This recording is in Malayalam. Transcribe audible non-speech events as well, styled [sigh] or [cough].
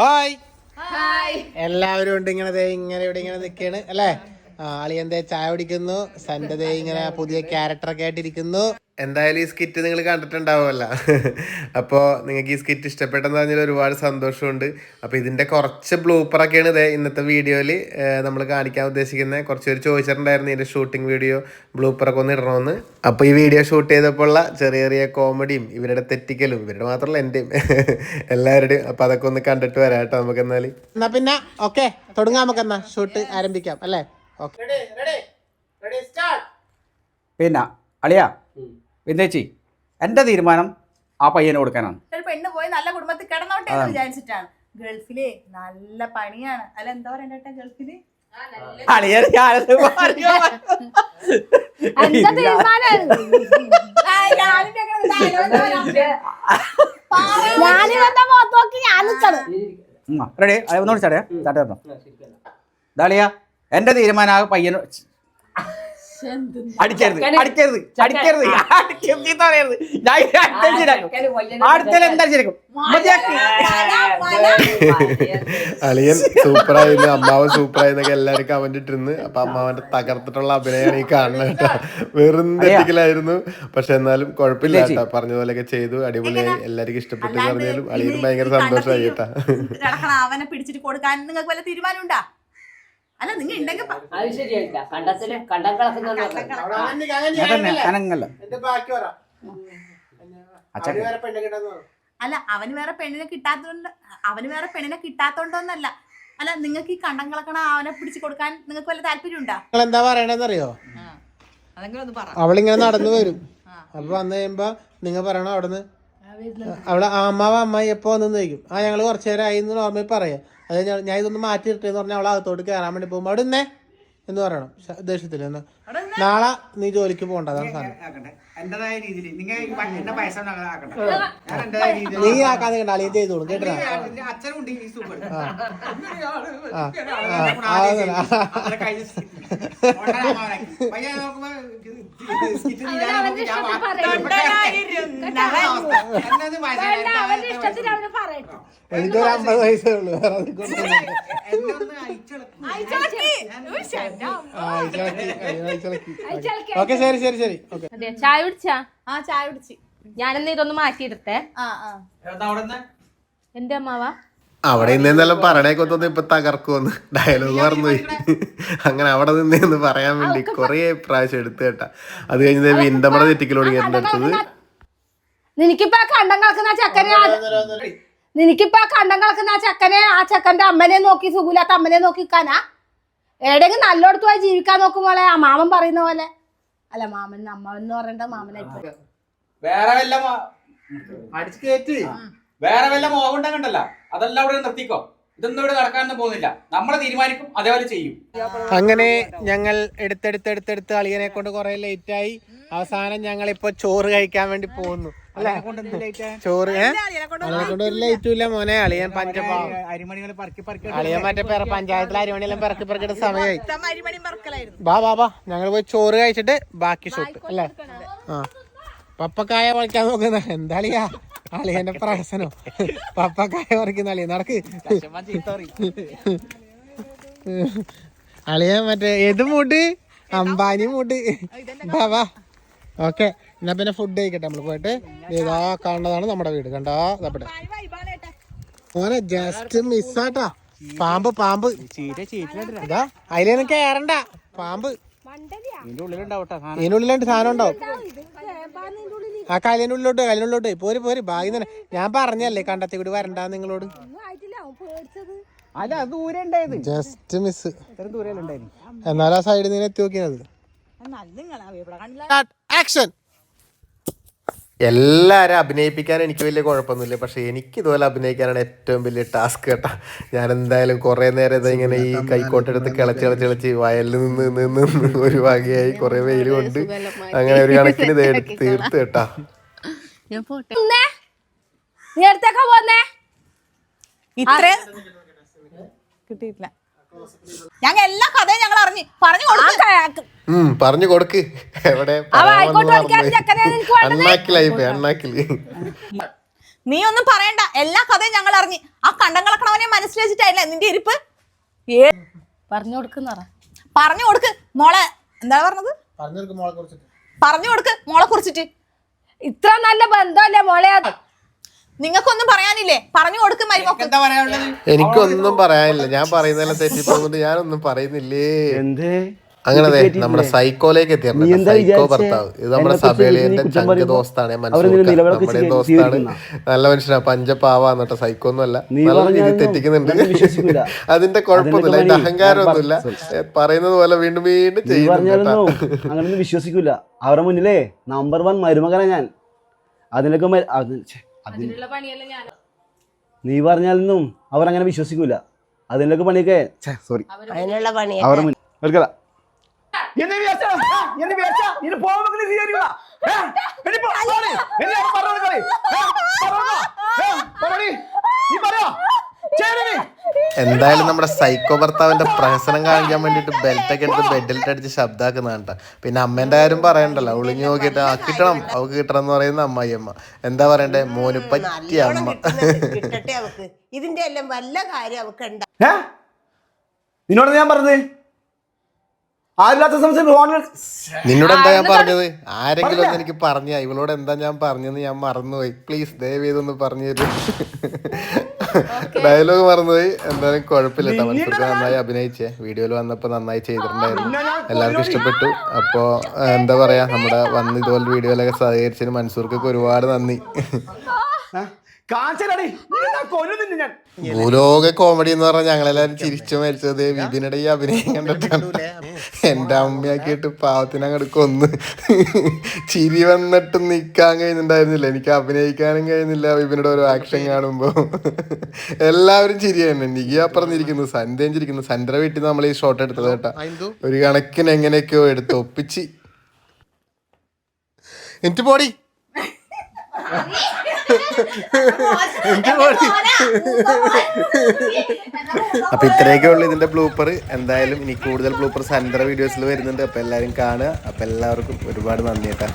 ഹായ്. ഹായ്. എല്ലാവരും ഉണ്ട് ഇങ്ങനെ ദേ ഇങ്ങനെ ഇവിടെ ഇങ്ങനെ നിൽക്കാണ് അല്ലേ? ആളി അളിയന്തേ ചായ കുടിക്കുന്നു സന്റെ ദേ ഇങ്ങനെ പുതിയ ക്യാരക്ടറൊക്കെ ആയിട്ടിരിക്കുന്നു. എന്തായാലും ഈ സ്കിറ്റ് നിങ്ങൾ കണ്ടിട്ടുണ്ടാവുമല്ല. [laughs] അപ്പോൾ നിങ്ങൾക്ക് ഈ സ്കിറ്റ് ഇഷ്ടപ്പെട്ടെന്ന് പറഞ്ഞാൽ ഒരുപാട് സന്തോഷമുണ്ട്. അപ്പോൾ ഇതിന്റെ കുറച്ച് ബ്ലൂപ്പറൊക്കെയാണ് ഇതേ ഇന്നത്തെ വീഡിയോയിൽ നമ്മൾ കാണിക്കാൻ ഉദ്ദേശിക്കുന്നത് കുറച്ച് പേര് ചോദിച്ചിട്ടുണ്ടായിരുന്നു ഇതിന്റെ ഷൂട്ടിംഗ് വീഡിയോ ബ്ലൂപ്പറൊക്കെ ഒന്ന് ഇടണമെന്ന് അപ്പോൾ ഈ വീഡിയോ ഷൂട്ട് ചെയ്തപ്പോൾ ഉള്ള ചെറിയ ചെറിയ കോമഡിയും ഇവരുടെ തെറ്റിക്കലും ഇവരുടെ മാത്രമല്ല എന്റെയും [laughs] എല്ലാവരുടെയും. അപ്പോൾ അതൊക്കെ ഒന്ന് കണ്ടിട്ട് വരാം കേട്ടോ നമുക്ക് എന്നാൽ എന്നാൽ പിന്നെ ഓക്കെ തുടങ്ങാം നമുക്ക് എന്നാൽ ഷൂട്ട് ആരംഭിക്കാം അല്ലേ? ഓക്കെ പിന്നെ അളിയ വിന്തേച്ചി എന്റെ തീരുമാനം ആ പയ്യനെ കൊടുക്കാനാണ്. ഒരു പെണ്ണ് പോയി നല്ല കുടുംബത്തിൽ കിടന്നോട്ടെ എന്ന് വിചാരിച്ചിട്ടാണ്. ഗൾഫിലെ നല്ല പണിയാണ്. അല്ല എന്താ പറയണ്ടേ ഗൾഫിൽ? അളിയൻ ഞാനത് പറയോ? എന്റെ തീരുമാനം ആ, ഞാനിപ്പോ എങ്ങനെ dialogue പറയാം? ഞാനിവന്റെ മുഖത്ത് നോക്കി ഞാൻ ഉം, റെഡി. അത് ഒന്നുകൂടി ചാടേ ചാട്ട ദാളിയ എന്റെ തീരുമാനം ആ പയ്യന് അടിക്കരുത് അടിക്കരുത് അടിക്കരുത്. അടിക്കരുത് ചീത്ത പറയരുത്. ഞാൻ. അടുത്തതിൽ എന്താ ശരിക്കും. അളിയൻ സൂപ്പറായിരുന്നു അമ്മാവൻ സൂപ്പറായിരുന്നൊക്കെ എല്ലാവരും കമന്റ് ഇട്ടിരുന്നു. അപ്പൊ അമ്മാവന്റെ തകർത്തിട്ടുള്ള അഭിനയമാണ് ഈ കാണുന്നത് കേട്ടോ. വെറും തെറ്റിക്കലായിരുന്നു. പക്ഷെ എന്നാലും കുഴപ്പമില്ല കേട്ടോ. പറഞ്ഞ പോലെയൊക്കെ ചെയ്തു. അടിപൊളിയായി. എല്ലാവർക്കും ഇഷ്ടപ്പെട്ടു എന്ന് പറഞ്ഞാലും അളിയൻ ഇത് ഭയങ്കര സന്തോഷമായി കേട്ടാ. അവനെ പിടിച്ചിട്ട് കൊടുക്കാൻ നിങ്ങൾക്ക് വല്ല തീരുമാനം ഉണ്ടാ അല്ല നിങ്ങൾ ഉണ്ടെങ്കിൽ പ- അത് ശരിയായില്ല. കണ്ടത്തിൽ കണ്ടം കളക്കുന്ന അതന്നെ കനങ്ങല്ല അച്ഛൻ അല്ല അവന് വേറെ പെണ്ണിനെ കിട്ടാത്തോണ്ട് അവന് വേറെ പെണ്ണിനെ കിട്ടാത്തോണ്ടോന്നല്ല. അല്ല നിങ്ങൾക്ക് ഈ കണ്ടം കളക്കണ അവനെ പിടിച്ചു കൊടുക്കാൻ നിങ്ങൾക്ക് വല്ല താല്പര്യം ഉണ്ടാ നിങ്ങൾ എന്താ പറയണെന്നറിയോ അതെങ്കിലും ഒന്ന് പറ. അവളിങ്ങനെ നടന്നു വരും. അപ്പൊ വന്നു കഴിയുമ്പോ നിങ്ങൾ പറയണം അവിടുന്ന്? അവളെ ആ അമ്മാവ അമ്മായി എപ്പോ വന്നു ചോദിക്കും ആ ഞങ്ങൾ കുറച്ചു നേരം ആയി എന്ന് നോർമൽ പറയാം. അത് ഞാൻ- ഇതൊന്ന് മാറ്റി ഇട്ടെന്ന് പറഞ്ഞാൽ അവളെ കയറാൻ വേണ്ടി പോകുമ്പോൾ അവിടെ എന്ന് പറയണം ദേഷ്യത്തിൽ എന്ന്. നാളെ നീ ജോലിക്ക് പോകണ്ട അതാണ് സാധനം. എന്റേതായ രീതിയിൽ. നിങ്ങൾ എന്റെ പൈസ ആക്കണ്ട ഞാൻ എന്റേതായ രീതിയിൽ നീ ആക്കാതെ കണ്ട അളിയൻ ചെയ്തോളും കേട്ടോ? അച്ഛനുണ്ട് ഈ സൂപ്പർ എനിക്കൊരു അമ്പത് വയസ്സേ ഉള്ളൂ വേറെ അയച്ചിളക്കി അയച്ചിളക്കി. ഓക്കെ ശരി ശരി ശരി. ഓക്കെ. അതെ ചായ കുടിച്ചാ? ആ ചായ കുടിച്ച്. ഞാനെന്നാ ഇതൊന്ന് ആ എന്റെ അമ്മാവാ. അവിടെ നിന്നെല്ലാം പറയണേക്ക് തോന്നി ഇപ്പൊ തകർക്കുമെന്ന് ഡയലോഗ് പറഞ്ഞു അങ്ങനെ അവിടെ നിന്നേന്ന് പറയാൻ വേണ്ടി കൊറേ പ്രാവശ്യം എടുത്തു കേട്ടാ. അത് കഴിഞ്ഞ വിന്തമട തെറ്റിക്കലോട് തുടങ്ങിയിട്ടുണ്ട് അടുത്തത്. നിനക്കിപ്പോ കണ്ടം കളക്കുന്ന ചക്കനെ നിനക്കിപ്പോ കണ്ടം കളക്കുന്ന ആ ചെക്കനെ ആ ചക്കന്റെ അമ്മനെ നോക്കി സുഖമില്ലാത്ത അമ്മനെ നോക്കി നിൽക്കാനാ? എവിടെയെങ്കിലും നല്ലോടത്ത് പോയി ജീവിക്കാൻ നോക്കുമ്പോളെ ആ മാമൻ പറയുന്ന പോലെ. അല്ല മാമൻ അമ്മ എന്ന് പറയണ്ട മാമനായിട്ട് വേറെ വല്ല അടിച്ചു കയറ്റി. വേറെ വല്ല മോഹം ഉണ്ടാകണ്ടല്ല അതെല്ലാം അവിടെ നിർത്തിക്കോ. ഇതൊന്നും ഇവിടെ നടക്കാനൊന്നും പോകുന്നില്ല. നമ്മൾ തീരുമാനിക്കും അതേപോലെ ചെയ്യും. അങ്ങനെ ഞങ്ങൾ എടുത്തെടുത്തെടുത്തെടുത്ത് അളിയനെ കൊണ്ട് കുറെ ലേറ്റ് ആയി. അവസാനം ഞങ്ങൾ ഇപ്പൊ ചോറ് കഴിക്കാൻ വേണ്ടി പോകുന്നു. അല്ലെ? ചോറ് ഏ? കൊണ്ട് ഒരു ലേറ്റും ഇല്ല മോനെ. അളിയൻ പഞ്ചപാവം അളിയൻ മറ്റേ പഞ്ചായത്തിലെ അരിമണിയെല്ലാം പെറക്കി പെറക്കിട്ട് സമയമായി. ബാ ബാ ബാ ഞങ്ങൾ പോയി ചോറ് കഴിച്ചിട്ട് ബാക്കി ഷോപ്പ് അല്ലേ? ആ. പപ്പക്കായ വളിക്കാൻ നോക്കുന്ന. എന്താളിയാ അളിയന്റെ പ്രഹസനോ? പപ്പക്കായ പറിക്കുന്ന അളിയ നടക്ക്. അളിയ മറ്റേ ഏത് മൂട്ട് അംബാനി മൂട്ട് ബാബാ ഓക്കെ എന്നാ പിന്നെ ഫുഡ് കഴിക്കട്ടെ നമ്മൾ പോയിട്ട്. ഇതാ കാണുന്നതാണ് നമ്മുടെ വീട്. കണ്ടോ? അവിടെ മോനെ ജസ്റ്റ് മിസ്സാട്ടാ പാമ്പ് പാമ്പ്. ഇതാ അതിലൊന്നും കേറണ്ട. പാമ്പ്. ഇതിനുള്ളിലുണ്ട് സാധനം. ഉണ്ടാവും ആ കലിനുള്ളിലോട്ട് കലിനുള്ളിലോട്ട് പോര് പോര്. ഭാഗ്യം തന്നെ. ഞാൻ പറഞ്ഞല്ലേ കണ്ടത്തി കൂടി വരണ്ട നിങ്ങളോട്. ജസ്റ്റ് മിസ് എന്നാലും ആ സൈഡിൽ നിന്ന് എത്തി നോക്കിയത്. ആക്ഷൻ എല്ലാവരും അഭിനയിപ്പിക്കാൻ എനിക്ക് വലിയ കുഴപ്പമൊന്നുമില്ല. പക്ഷേ എനിക്ക് ഇതുപോലെ അഭിനയിക്കാനാണ് ഏറ്റവും വലിയ ടാസ്ക് കേട്ടാ. ഞാൻ എന്തായാലും കുറേ നേരം ഇത് ഇങ്ങനെ ഈ കൈക്കോട്ടെടുത്ത് കിളച്ച് കിളച്ച് കിളച്ച് വയലിൽ നിന്ന് നിന്ന് നിന്ന് ഒരു വകയായി കുറെ വെയിൽ കൊണ്ട് അങ്ങനെ ഒരു കണക്കിന് ഇത് എടുത്ത് തീർത്ത് കേട്ടാ. ഇത്ര കിട്ടിയിട്ടില്ല. ഞങ്ങൾ എല്ലാ കഥയും ഞങ്ങൾ അറിഞ്ഞു പറഞ്ഞു കൊടുത്തു പറഞ്ഞു കൊടുക്ക്. എവിടെ? അണ്ണാക്കിലായി അണ്ണാക്കിൽ നീ ഒന്നും പറയണ്ട എല്ലാ കഥയും ഞങ്ങൾ അറിഞ്ഞു. ആ കണ്ടം കളക്കണവനെ പൊസിഷൻ നിന്റെ ഇരിപ്പ്? പറഞ്ഞു കൊടുക്കുന്ന പറഞ്ഞു കൊടുക്ക്. മോളെ എന്താ പറഞ്ഞത്? പറഞ്ഞു മോളെ കുറിച്ചിട്ട്. പറഞ്ഞു കൊടുക്ക് മോളെ കുറിച്ചിട്ട്. ഇത്ര നല്ല ബന്ധമല്ലേ മോളെ? അത് നിങ്ങൾക്കൊന്നും പറയാനില്ലേ? പറഞ്ഞു കൊടുക്കും മരുമക്കൾ എന്താ പറയാനുള്ളത്? എനിക്കൊന്നും പറയാനില്ല. ഞാൻ പറയുന്നതെല്ലാം തെറ്റിപ്പോകുന്നുണ്ട്. ഞാനൊന്നും പറയുന്നില്ലേ? എന്തേ? അങ്ങനെ നമ്മുടെ സൈക്കോലേക്ക് എത്തിയിട്ടുണ്ട് നീ സൈക്കോ ഭർത്താവ്. ഇത് നമ്മുടെ സഭയിലെ എന്റെ ചങ്ക ദോസ്താണ് നിന്നെ നമ്മുടെ ദോസ്താണ്. നല്ല മനുഷ്യനാ. പഞ്ചപാവാന്നിട്ട് സൈക്കോ ഒന്നും അല്ല നീ നല്ല രീതിയിൽ പറഞ്ഞാലും തെറ്റിക്കുന്നുണ്ട്. ഞാൻ വിശ്വസിക്കൂല. അതിന്റെ കുഴപ്പമൊന്നുമില്ല. അതിന്റെ അഹങ്കാരമൊന്നുമില്ല. പറയുന്നത് പോലെ വീണ്ടും വീണ്ടും ചെയ്യുന്നുണ്ട് പറഞ്ഞാലൊന്നും വിശ്വസിക്കൂല. അവരുടെ മുന്നിലേ നമ്പർ വൺ മരുമകനാ ഞാൻ. അതിനൊക്കെ അതിനുള്ള പണിയല്ല ഞാൻ നീ പറഞ്ഞാലൊന്നും അവർ അങ്ങനെ വിശ്വസിക്കൂല അതിനൊക്കെ പണിയൊക്കെ സോറി അതിനുള്ള പണി അവർ മുന്നിൽ എടുക്കല എന്നെ വിചാരിച്ചാ? ആ, എന്നെ വിചാരിച്ചാ? ഇനി പോകുമ്പോ നീ കളി. ഏ? ഏ? പറയോ? എന്തായാലും നമ്മുടെ സൈക്കോ ഭർത്താവിന്റെ പ്രഹസനം കാണിക്കാൻ വേണ്ടിട്ട് ബെൽറ്റൊക്കെ എടുത്ത് ബെഡിലിട്ട് അടിച്ച് ശബ്ദമാക്കുന്നതാണ് കേട്ടോ. പിന്നെ അമ്മേന്റെ കാര്യം പറയണ്ടല്ലോ. ഒളിഞ്ഞു നോക്കിയിട്ട് ആ കിട്ടണം. അവക്ക് കിട്ടണം എന്ന് പറയുന്ന അമ്മായി അമ്മ എന്താ പറയണ്ടേ? മോന് പറ്റിയ അമ്മ. ഇതിന്റെ എല്ലാം വല്ല കാര്യം അവക്ക് നിന്നോട് ഞാൻ പറഞ്ഞത്? നിന്നോട് എന്താ ഞാൻ പറഞ്ഞത്? ആരെങ്കിലും ഒന്ന് എനിക്ക് പറഞ്ഞ ഇവളോട് എന്താ ഞാൻ പറഞ്ഞെന്ന് ഞാൻ മറന്നുപോയി. പ്ലീസ് ദയവ് ചെയ്തൊന്ന് പറഞ്ഞു തരും. ഡയലോഗ് മറന്നുപോയി. എന്തായാലും കുഴപ്പമില്ല മനസ്സിലാക്കി നന്നായി അഭിനയിച്ചേ. വീഡിയോയിൽ വന്നപ്പോൾ നന്നായി ചെയ്തിട്ടുണ്ടായിരുന്നു. എല്ലാവർക്കും ഇഷ്ടപ്പെട്ടു. അപ്പോൾ എന്താ പറയാ നമ്മുടെ വന്ന് ഇതുപോലെ വീഡിയോയിലൊക്കെ സഹകരിച്ചതിന് മൻസൂർക്കൊക്കെ ഒരുപാട് നന്ദി. കാണിച്ചാലേ കൊല്ലു നിന്നെ ഞാൻ. ഭൂലോക കോമഡി എന്ന് പറഞ്ഞാൽ ഞങ്ങളെല്ലാരും ചിരിച്ചു മരിച്ചത് ഇതിനിടെ ഈ അഭിനയം കണ്ടിട്ടാണ്. എന്റെ അമ്മയാക്കിയിട്ട് പാവത്തിന് അങ്ങോട്ട് കൊന്ന് ചിരി വന്നിട്ട് നിക്കാൻ കഴിയുന്നുണ്ടായിരുന്നില്ല. എനിക്ക് അഭിനയിക്കാനും കഴിയുന്നില്ല. വിപിനിടെ ഓരോ ആക്ഷൻ കാണുമ്പോ. എല്ലാവരും ചിരിയാണ് തന്നെ. നികി അപ്പുറന്നിരിക്കുന്നു സന്ധ്യം ചിരിക്കുന്നു. സന്ധ്യ വീട്ടിൽ നമ്മൾ ഈ ഷോട്ട് എടുത്തത് കേട്ടാ. ഒരു കണക്കിന് എങ്ങനെയൊക്കെയോ എടുത്ത് ഒപ്പിച്ച്. എനിക്ക് എനിക്ക് പോടി. [laughs] അപ്പൊ ഇത്രയൊക്കെ ഉള്ളു ഇതിന്റെ ബ്ലൂപ്പർ. എന്തായാലും ഇനി കൂടുതൽ ബ്ലൂപ്പർ സന്ധ്യ വീഡിയോസിൽ വരുന്നുണ്ട്. അപ്പൊ എല്ലാവരും കാണുക. അപ്പൊ എല്ലാവർക്കും ഒരുപാട് നന്ദി കേട്ടാ